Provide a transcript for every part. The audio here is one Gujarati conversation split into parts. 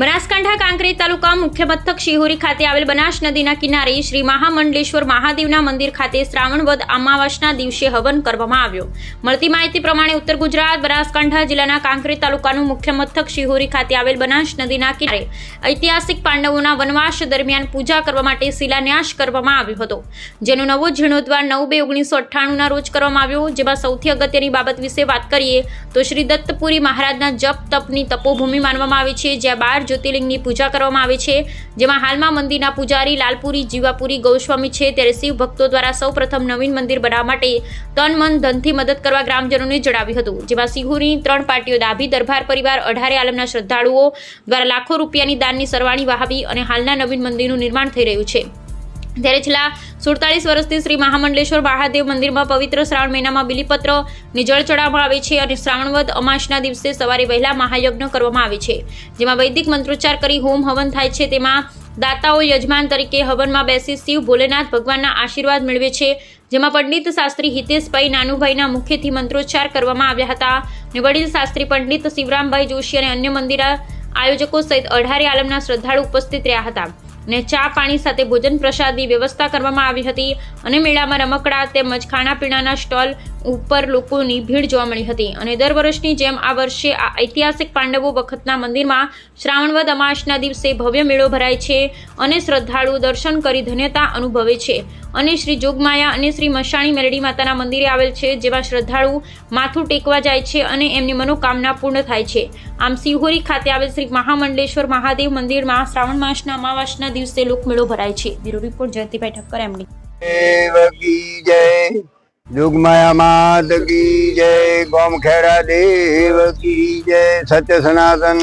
બનાસકાંઠા કાંકરેજ તાલુકા મુખ્ય મથક શિહોરી ખાતે આવેલ બનાસ નદીના કિનારે શ્રી મહામંડલેશ્વર મહાદેવના મંદિર ખાતે શ્રાવણ વદ અમાવાસના દિવસે હવન કરવામાં આવ્યો. મળતી માહિતી પ્રમાણે ઉત્તર ગુજરાત, બનાસકાંઠા જિલ્લાના કાંકરેજ તાલુકાનું મુખ્ય મથક શિહોરી ખાતે આવેલ બનાસ નદીના કિનારે ઐતિહાસિક પાંડવોના વનવાસ દરમિયાન પૂજા કરવા માટે શિલાન્યાસ કરવામાં આવ્યો હતો. જેનો નવો જીર્ણોદ્વાર નવ બે ઓગણીસો અઠ્ઠાણુંના રોજ કરવામાં આવ્યો. જેમાં સૌથી અગત્યની બાબત વિશે વાત કરીએ તો શ્રી દત્તપુરી મહારાજના જપ તપની તપોભૂમિ માનવામાં આવે છે. જ્યાં બાર જ્યોતિર્લિંગની પૂજા કરવામાં આવે છે, જેમાં હાલમાં મંદિરના પૂજારી લાલપુરી, જીવાપુરી, ગૌસ્વામી છે. ત્યારે શિવ ભક્તો દ્વારા સૌપ્રથમ નવીન મંદિર બનાવવા માટે તન, મન, ધનથી મદદ કરવા ગ્રામજનોને જણાવ્યું હતું. જેમાં સિંહુરની ત્રણ પાર્ટીઓ દાભી દરબાર પરિવાર, અઢારે આલમના શ્રદ્ધાળુઓ દ્વારા લાખો રૂપિયાની દાનની સરવાણી વહાવી અને હાલના નવીન મંદિરનું નિર્માણ થઈ રહ્યું છે. ત્યારે છેલ્લા સુડતાલીસ વર્ષથી શ્રી મહામંડલેશ્વર મહાદેવ મંદિરમાં પવિત્ર શ્રાવણ મહિનામાં બિલીપત્ર નિજળ જળ ચડાવવામાં આવે છે અને શ્રાવણવદ અમાસના દિવસે સવારે વહેલા મહાયજ્ઞ કરવામાં આવે છે, જેમાં વૈદિક મંત્રોચ્ચાર કરી હોમ હવન થાય છે. તેમાં દાતાઓ યજમાન તરીકે હવનમાં બેસી શિવ ભોલેનાથ ભગવાનના આશીર્વાદ મેળવે છે, જેમાં પંડિત શાસ્ત્રી હિતેશભાઈ નાનુભાઈના મુખ્યથી મંત્રોચ્ચાર કરવામાં આવ્યા હતા અને વડીલ શાસ્ત્રી પંડિત શિવરામભાઈ જોશી અને અન્ય મંદિર આયોજકો સહિત અઢારે આલમના શ્રદ્ધાળુ ઉપસ્થિત રહ્યા હતા. અને ચા પાણી સાથે ભોજન પ્રસાદની વ્યવસ્થા કરવામાં આવી હતી અને મેળામાં રમકડા તેમજ ખાણાપીણાના સ્ટોલ ઉપર લોકોની ભીડ જોવા મળી હતી. અને દર વર્ષની જેમ આ વર્ષે આ ઐતિહાસિક પાંડવો વખતના મંદિરમાં શ્રાવણવદ અમાસના દિવસે ભવ્ય મેળો ભરાય છે અને શ્રદ્ધાળુઓ દર્શન કરી ધન્યતા અનુભવે છે. અને શ્રી જોગમાયા અને શ્રી મશાણી મેરડી માતાના મંદિરે આવેલ છે જેમાં શ્રદ્ધાળુ માથું ટેકવા જાય છે અને એમની મનોકામના પૂર્ણ થાય છે. આમ સિહોરી ખાતે આવેલ શ્રી મહામંડલેશ્વર મહાદેવ મંદિરમાં શ્રાવણ માસના અમાવાસના દિવસે લોકમેળો ભરાય છે. Bureau report Jayantibhai Thakkar, MD. જય જોગમાયા દેવ કી સત્ય સનાતન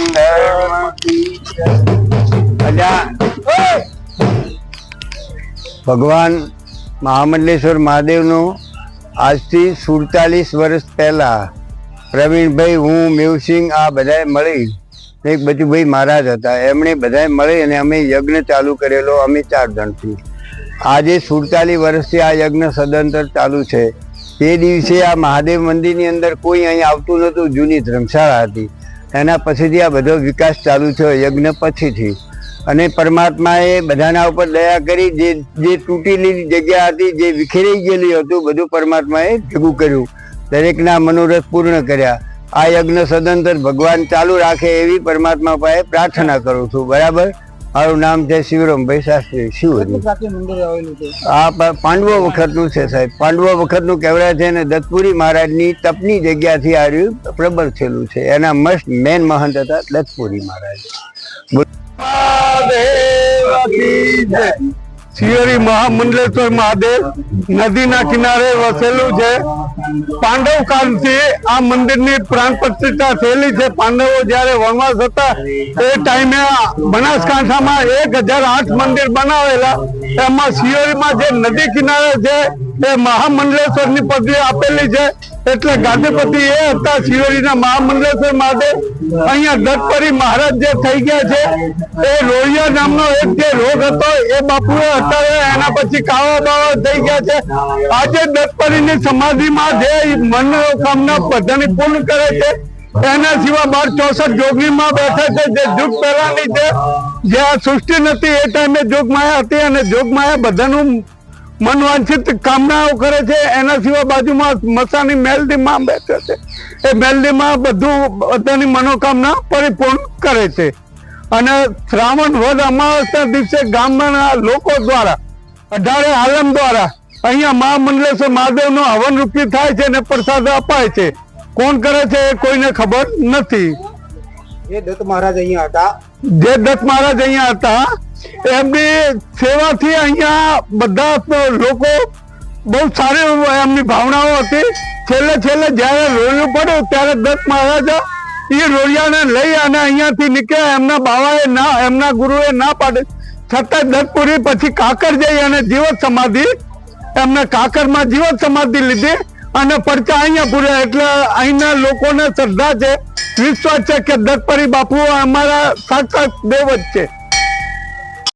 ભગવાન મહામંડલેશ્વર મહાદેવનું આજથી સુડતાલીસ વર્ષ પહેલા પ્રવીણભાઈ, હું મેવસિંહ આ બધાએ મળી એક બચુભાઈ મહારાજ હતા. એમણે બધાએ મળી અને અમે યજ્ઞ ચાલુ કરેલો, અમે ચાર જણથી. આજે સુડતાલીસ વર્ષથી આ યજ્ઞ સદંતર ચાલુ છે. તે દિવસે આ મહાદેવ મંદિરની અંદર કોઈ અહીં આવતું નહોતું, જૂની ધર્મશાળા હતી. એના પછીથી આ બધો વિકાસ ચાલુ થયો, યજ્ઞ પછીથી. અને પરમાત્માએ બધાના ઉપર દયા કરી, જે જે તૂટેલી જગ્યા હતી, જે વિખેરાઈ ગયેલી હતું, બધું પરમાત્માએ ભેગું કર્યું. દરેકના મનોરથ પૂર્ણ કર્યા. આ યજ્ઞ સદંતર ભગવાન ચાલુ રાખે એવી પરમાત્મા પાસે પ્રાર્થના કરું છું. બરાબર? મારું નામ છે શિવરામભાઈ શાસ્ત્રી શિવ પ્રાચીન મંદિર આવેલું છે? આ પ- પાંડવો વખતનું છે સાહેબ. પાંડવો વખતનું કેવડા છે અને દત્તપુરી મહારાજની તપની જગ્યાથી આ રહ્યું પ્રબળ થયેલું છે. એના મસ્ત મેન મહંત હતા દત્તપુરી મહારાજ. શિયરી મહામંડલેશ્વર મહાદેવ નદીના કિનારે વસેલું છે. પાંડવ કાળથી આ મંદિરની પ્રાણ પ્રતિષ્ઠા થયેલી છે. પાંડવો જ્યારે વનવાસ હતા, એ ટાઈમે બનાસકાંઠામાં એક હજાર આઠ મંદિર બનાવેલા. એમાં શિયોરીમાં જે નદી કિનારે છે, એ મહામંડલેશ્વરની પદવી આપેલી છે. એટલે ગાંધીપતિ એ હતા શિયોરીના મહામંડળેશ્વર માટે. અહીંયા દત્તપરી મહારાજ જે થઈ ગયા છે, એ રોહિયા નામનો એક જે રોગ હતો, એ બાપુએ અત્યારે એના પછી કાવા બાવા થઈ ગયા છે. આજે દત્તપરીની સમાધિમાં જે મનોકામના બધાની પૂર્ણ કરે છે, એના સિવાય બાર ચોસઠ જોગીમાં બેઠા છે. જે જુગ પહેલાની છે, જે આ સૃષ્ટિ નથી એ ટાઈમે જોગમાયા હતી અને જોગમાયા બધાનું મનવાંછિત કામનાઓ કરે છે એના સિવાય બાજુમાં મસાની મેલડીમાં બેઠે છે. એ મેલડીમાં બધું બધાની મનોકામના પરિપૂર્ણ કરે છે. અને શ્રાવણ વધ અમાવસના દિવસે ગામના લોકો દ્વારા અઢારે આલમ દ્વારા અહીંયા મહામંડલેશ્વર મહાદેવનો હવન રૂપી થાય છે અને પ્રસાદ અપાય છે. કોણ કરે છે એ કોઈને ખબર નથી. એ દત્ત મહારાજ અહીંયા હતા. જે દત્ત મહારાજ અહીંયા હતા એમની સેવાથી અહીંયા બધા લોકો બહુ સારી એમની ભાવનાઓ હતી. છેલ્લે છેલ્લે જ્યારે રોયું પડ્યું ત્યારે દત્ત મહારાજા એ રોડિયાને લઈ અને અહીંયાથી નીકળ્યા. એમના બાવાએ ના, એમના ગુરુએ ના પાડે. છતાં દત્તપુરી પછી કાકર જઈ અને જીવત સમાધિ, એમને કાકરમાં જીવત સમાધિ લીધી અને પડતા અહીંયા પૂર્યા. એટલે અહીંના લોકોને શ્રદ્ધા છે, વિશ્વાસ છે કે દત્તપરી બાપુ અમારા સાક્ષાત દેવ જ છે.